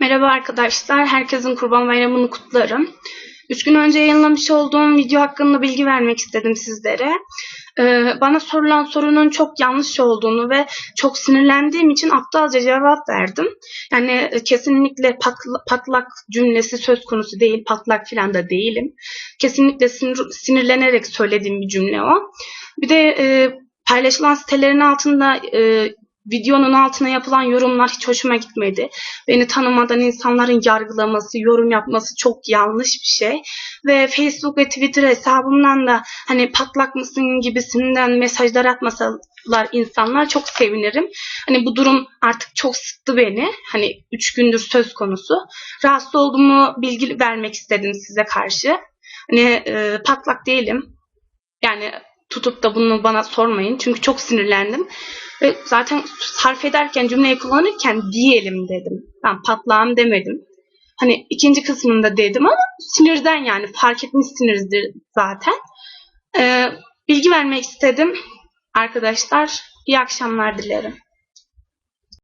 Merhaba arkadaşlar, herkesin Kurban Bayramı'nı kutlarım. Üç gün önce yayınlamış olduğum video hakkında bilgi vermek istedim sizlere. Ee, bana sorulan sorunun çok yanlış olduğunu ve çok sinirlendiğim için aptalca cevap verdim. Yani e, kesinlikle patla- patlak cümlesi söz konusu değil, patlak falan da değilim. Kesinlikle sinir- sinirlenerek söylediğim bir cümle o. Bir de e, paylaşılan sitelerin altında e, videonun altına yapılan yorumlar hiç hoşuma gitmedi. Beni tanımadan insanların yargılaması, yorum yapması çok yanlış bir şey. Ve Facebook ve Twitter hesabımdan da hani patlak mısın gibisinden mesajlar atmasalar insanlar çok sevinirim. Hani bu durum artık çok sıktı beni. Hani üç gündür söz konusu. Rahatsız olduğumu bilgi vermek istedim size karşı. Hani e, patlak değilim. Yani tutup da bunu bana sormayın. Çünkü çok sinirlendim. Ve zaten sarf ederken cümleyi kullanırken diyelim dedim. Ben patlağım demedim. Hani ikinci kısmında dedim ama sinirden yani fark etmişsinizdir zaten. Ee, bilgi vermek istedim. Arkadaşlar iyi akşamlar dilerim.